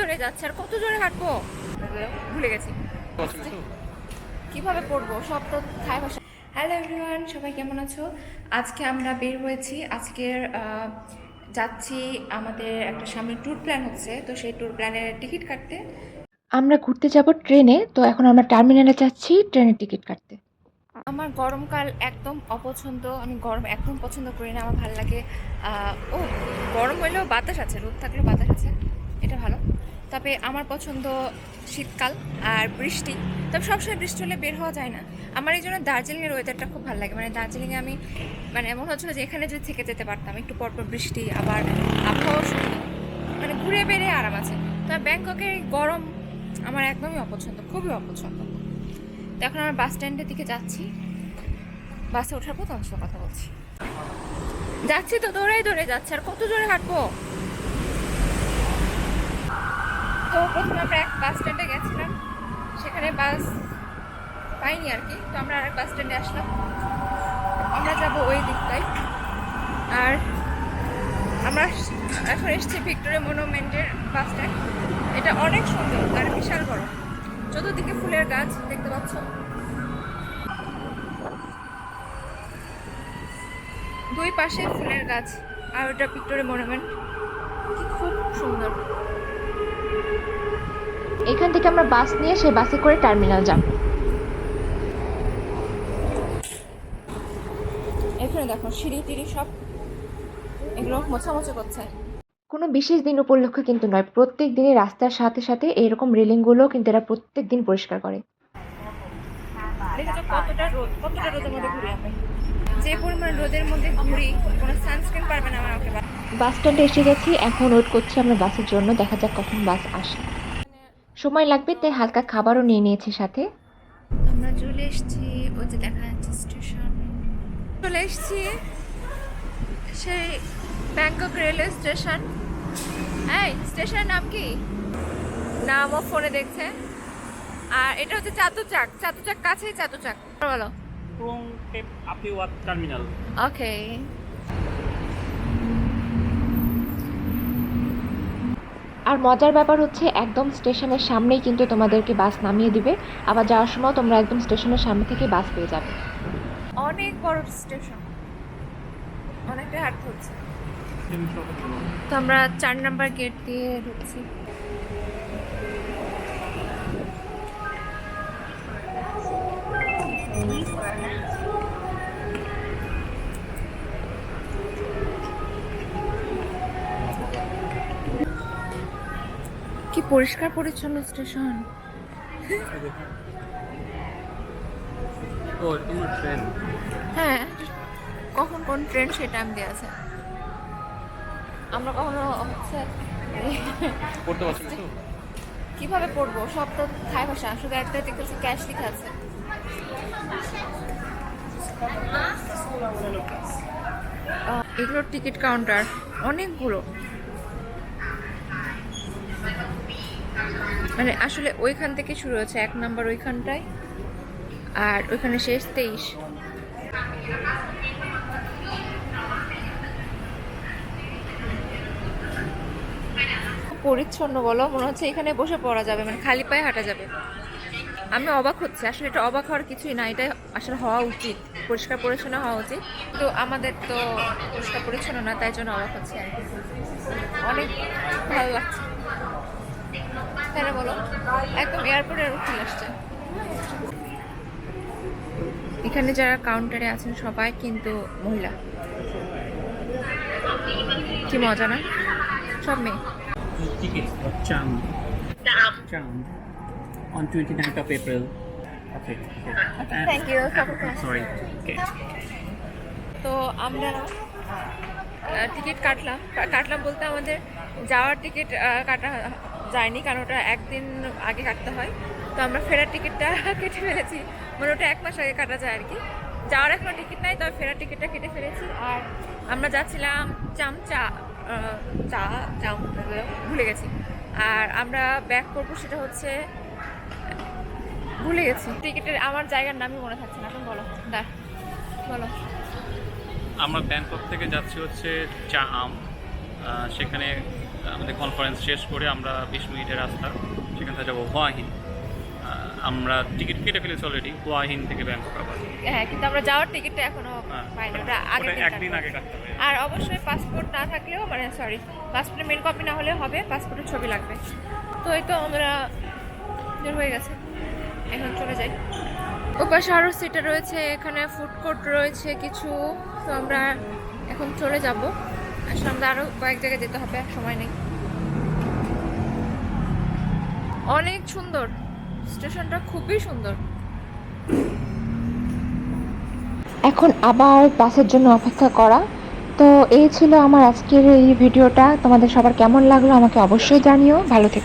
ধরে যাচ্ছে আর কত জোরে হাঁটবো? ভুলে গেছি। কীভাবে পড়ব? সব তো থাই ভাষা। হ্যালো এভরিওয়ান সবাই কেমন আছো? আজকে আমরা বের হয়েছি। আজকের যাচ্ছি আমাদের একটা সামনে ট্যুর প্ল্যান হচ্ছে। তো সেই ট্যুর প্ল্যানের টিকিট কাটতে। আমরা ঘুরতে যাব ট্রেনে। তো এখন আমরা টার্মিনালে যাচ্ছি ট্রেনের টিকিট কাটতে। আমার গরমকাল একদম অপছন্দ। আমি গরম একদম পছন্দ করি না। আমার ভালো লাগে আহ, ও গরম হইলেও বাতাস আছে রোদ থাকলেও বাতাস আছে। এটা ভালো। তবে আমার পছন্দ শীতকাল আর বৃষ্টি। তবে সবসময় বৃষ্টি হলে বের হওয়া যায় না। আমার এই জন্য দার্জিলিংয়ের ওয়েদারটা খুব ভালো লাগে। মানে দার্জিলিংয়ে আমি মানে এমন হচ্ছিল যে এখানে যদি থেকে যেতে পারতাম, একটু পরপর বৃষ্টি, আবার আবহাওয়া মানে ঘুরে বেড়ে আরাম আছে। তবে ব্যাংককের এই গরম আমার একদমই অপছন্দ, খুবই অপছন্দ। তো এখন আমরা বাস স্ট্যান্ডের দিকে যাচ্ছি। বাসে ওঠার পর তোমার কথা বলছি। যাচ্ছি তো দৌড়াই দৌড়ে যাচ্ছে। আর কত জোরে হাঁটবো? তো প্রথমে আমরা এক বাস স্ট্যান্ডে গেছিলাম। সেখানে বাস পাইনি আর কি, তো আমরা আরেক বাস স্ট্যান্ডে আসলাম। আমরা যাব ওই দিকটাই আর আমরা এখন এসেছি ভিক্টোরিয়া মনুমেন্টের বাস স্ট্যান্ড এটা অনেক সুন্দর আর বিশাল বড়। চতুর্দিকে ফুলের গাছ, দেখতে পাচ্ছ? দুই পাশে ফুলের গাছ, আর ওটা ভিক্টোরিয়া মনুমেন্ট। খুব সুন্দর। এখান থেকে আমরা বাস নিয়ে সেই বাসে করে টার্মিনাল যাব। এখানে দেখো সিঁড়ি টিড়ি সব এগুলো মোছামুছি করছে। কোনো বিশেষ দিন উপলক্ষে কিন্তু নয় প্রত্যেক দিনই রাস্তার সাথে সাথে এরকম রেলিংগুলো কিন্তু এরা প্রত্যেক দিন পরিষ্কার করে। কতটা রোদ কতটা রোদের মধ্যে ঘুরি যে পরিমাণ রোদের মধ্যে ঘুরি কোনো সানস্ক্রিন পারবে না আমার আমাকে বাস স্ট্যান্ডে এসে গেছি এখন ওয়েট করছি আমরা বাসের জন্য দেখা যাক কখন বাস আসে। সময় লাগবে তাই হালকা খাবারও নিয়ে নিয়েছি সাথে। আমরা চলে এসেছি ওই যে দেখা যাচ্ছে স্টেশন চলে এসেছি সেই ব্যাংকক রেলওয়ে স্টেশন এই স্টেশনের নাম কি? নামও ফোনে দেখছে। আর এটা হচ্ছে চাতুচাক চাতুচাক কাছেই চাতুচাক বলো। Kung Pep Apiwat Terminal. ওকে আর মজার ব্যাপার হচ্ছে একদম স্টেশনের সামনেই কিন্তু তোমাদেরকে বাস নামিয়ে দিবে। আবার যাওয়ার সময় তোমরা একদম স্টেশনের সামনে থেকে বাস পেয়ে যাবে। অনেক বড় স্টেশন। অনেকটা হাঁটতে হচ্ছে। তো আমরা চার নাম্বার গেট দিয়ে ঢুকছি। কি পরিষ্কার পরিচ্ছন্ন স্টেশন? হ্যাঁ। কখন কোন ট্রেন সেটা আমি দেওয়া আছে? আমরা কখনো হচ্ছে পড়তে পারছেন তো? কীভাবে পড়ব? সব তো থাই ভাষা। শুধু একটা দেখতেছি ক্যাশ লেখা আছে। আহ, এগুলো টিকিট কাউন্টার অনেকগুলো। মানে আসলে ওইখান থেকে শুরু হচ্ছে এক নাম্বার ওইখানটায় আর ওইখানে শেষ তেইশ। পরিচ্ছন্ন বলো মনে হচ্ছে এখানে বসে পড়া যাবে মানে খালি পায়ে হাঁটা যাবে। আমি অবাক হচ্ছি। আসলে এটা অবাক হওয়ার কিছুই না এটা আসলে হওয়া উচিত। পরিষ্কার পরিচ্ছন্ন হওয়া উচিত। তো আমাদের তো পরিষ্কার পরিচ্ছন্ন না তাই জন্য অবাক হচ্ছে আর কি। অনেক ভালো লাগছে। না বলো একদম এয়ারপোর্টের উঠে আসছে। এখানে যারা কাউন্টারে আছেন সবাই কিন্তু মহিলা। কি মজা না? সব মেয়ে. On 29th of April. Okay. okay. And- thank you. Sorry. Okay. তো আমরা টিকিট কাটলাম কাটলাম বলতে আমাদের যাওয়ার টিকিট কাটা যায়নি কারণ ওটা একদিন আগে কাটতে হয় তো আমরা ফেরার টিকিটটা কেটে ফেলেছি মানে ওটা এক মাস আগে কাটা যায় আর কি যাওয়ার এখনও টিকিট নাই তবে ফেরার টিকিটটা কেটে ফেলেছি আর আমরা যাচ্ছিলাম চামচা চা চাম ভুলে গেছি আর আমরা ব্যাক করব সেটা হচ্ছে ভুলে গেছি টিকিটের আমার জায়গার নামই মনে থাকছে না তুমি বলো। দা বলো। আমরা ব্যাংকক থেকে যাচ্ছি হচ্ছে চা আম সেখানে আমাদের কনফারেন্স শেষ করে আমরা বিশ মিনিটের রাস্তা সেখান থেকে যাব হুয়াহিন আমরা টিকিট কেটে ফেলেছি অলরেডি হুয়াহিন থেকে ব্যাংকক আবার। হ্যাঁ কিন্তু আমরা যাওয়ার টিকিটটা এখনও হ্যাঁ, পাইনি ওটা আগে একদিন আগে কাটতে হবে। আর অবশ্যই পাসপোর্ট না থাকলেও মানে সরি পাসপোর্টের মেন কপি না হলে হবে পাসপোর্টের ছবি লাগবে। তো এই তো আমরা হয়ে গেছে। এখন চলে যাই। ওপাশে আরও সিটে রয়েছে, এখানে ফুড কোর্ট রয়েছে কিছু। তো আমরা এখন চলে যাব। আসলে আমরা আরও কয়েক জায়গায় যেতে হবে সময় নেই। অনেক সুন্দর। স্টেশনটা খুবই সুন্দর। এখন আবার বাসের জন্য অপেক্ষা করা। তো এই ছিল আমার আজকের এই ভিডিওটা। তোমাদের সবার কেমন লাগল আমাকে অবশ্যই জানিও। ভালো থেকো।